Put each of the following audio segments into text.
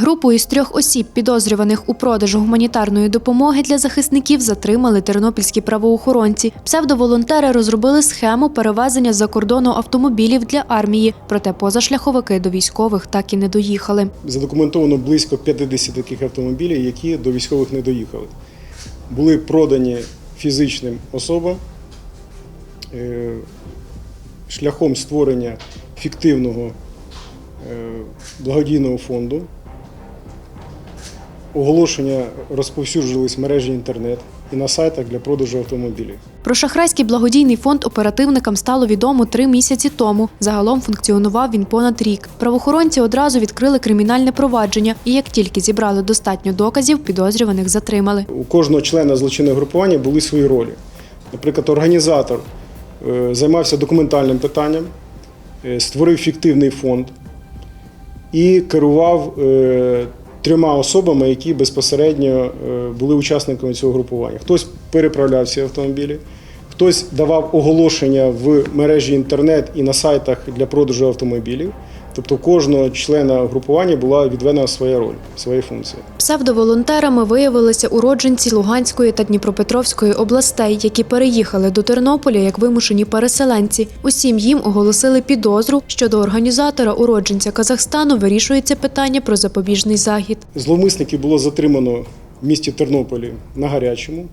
Групу із трьох осіб, підозрюваних у продажу гуманітарної допомоги для захисників, затримали тернопільські правоохоронці. Псевдоволонтери розробили схему перевезення за кордону автомобілів для армії, проте позашляховики до військових так і не доїхали. Задокументовано близько 50 таких автомобілів, які до військових не доїхали. Були продані фізичним особам е, шляхом створення фіктивного е, благодійного фонду. Оголошення розповсюджувались в мережі інтернет і на сайтах для продажу автомобілів. Про шахрайський благодійний фонд оперативникам стало відомо три місяці тому. Загалом функціонував він понад рік. Правоохоронці одразу відкрили кримінальне провадження, і як тільки зібрали достатньо доказів, підозрюваних затримали. У кожного члена злочинного групування були свої ролі. Наприклад, організатор е, займався документальним питанням, е, створив фіктивний фонд і керував е, трьома особами, які безпосередньо е, були учасниками цього групування. Хтось переправляв ці автомобілі, хтось давав оголошення в мережі інтернет і на сайтах для продажу автомобілів. Тобто у кожного члена групування була відведена своя роль, своя функція. Псевдоволонтерами виявилися уродженці Луганської та Дніпропетровської областей, які переїхали до Тернополя як вимушені переселенці. Усім їм оголосили підозру щодо організатора уродженця Казахстану. Вирішується питання про запобіжний захід. Зловмисників було затримано в місті Тернополі на гарячому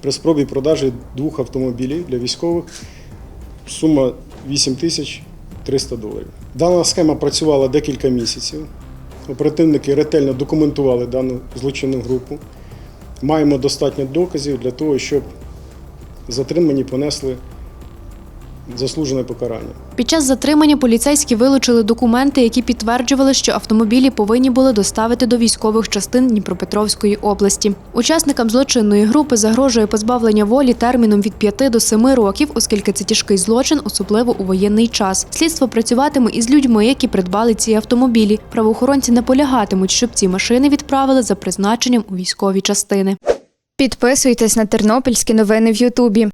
при спробі продажі двох автомобілів для військових. Сума 8 тисяч 300 доларів. Дана схема працювала декілька місяців. Оперативники ретельно документували дану злочинну групу. Маємо достатньо доказів для того, щоб затримані понесли заслужене покарання. Під час затримання поліцейські вилучили документи, які підтверджували, що автомобілі повинні були доставити до військових частин Дніпропетровської області. Учасникам злочинної групи загрожує позбавлення волі терміном від 5 до 7 років, оскільки це тяжкий злочин, особливо у воєнний час. Слідство працюватиме із людьми, які придбали ці автомобілі. Правоохоронці наполягатимуть, щоб ці машини відправили за призначенням у військові частини. Підписуйтесь на тернопільські новини в Ютубі.